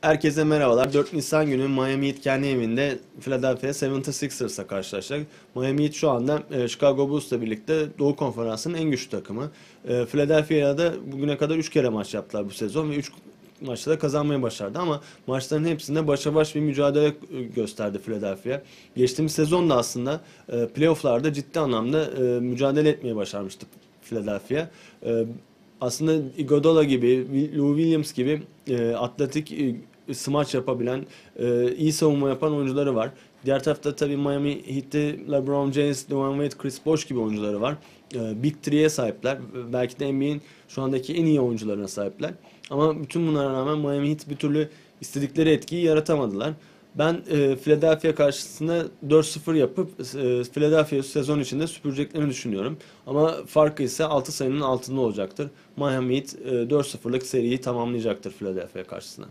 Herkese merhabalar. 4 Nisan günü Miami Heat kendi evinde Philadelphia 76ers'la karşılaşacak. Miami Heat şu anda e, Chicago Bulls'la birlikte Doğu Konferansı'nın en güçlü takımı. E, Philadelphia'ya da bugüne kadar 3 kere maç yaptılar bu sezon ve 3 maçta da kazanmayı başardı ama maçların hepsinde başa baş bir mücadele gösterdi Philadelphia. Geçtiğimiz sezon da aslında e, playofflarda ciddi anlamda e, mücadele etmeyi başarmıştı Philadelphia. E, aslında Iguodala gibi, Lou Williams gibi e, atletik e, smaç yapabilen, e, iyi savunma yapan oyuncuları var. Diğer tarafta tabii Miami Heat'te LeBron James, Dwayne Wade, Chris Bosh gibi oyuncuları var. E, Big Three'ye sahipler. Belki de NBA'in şu andaki en iyi oyuncularına sahipler. Ama bütün bunlara rağmen Miami Heat bir türlü istedikleri etkiyi yaratamadılar. Ben e, Philadelphia karşısında 4-0 yapıp e, Philadelphia sezon içinde süpüreceklerini düşünüyorum. Ama farkı ise 6 sayının altında olacaktır. Miami Heat e, 4-0'lık seriyi tamamlayacaktır Philadelphia karşısında.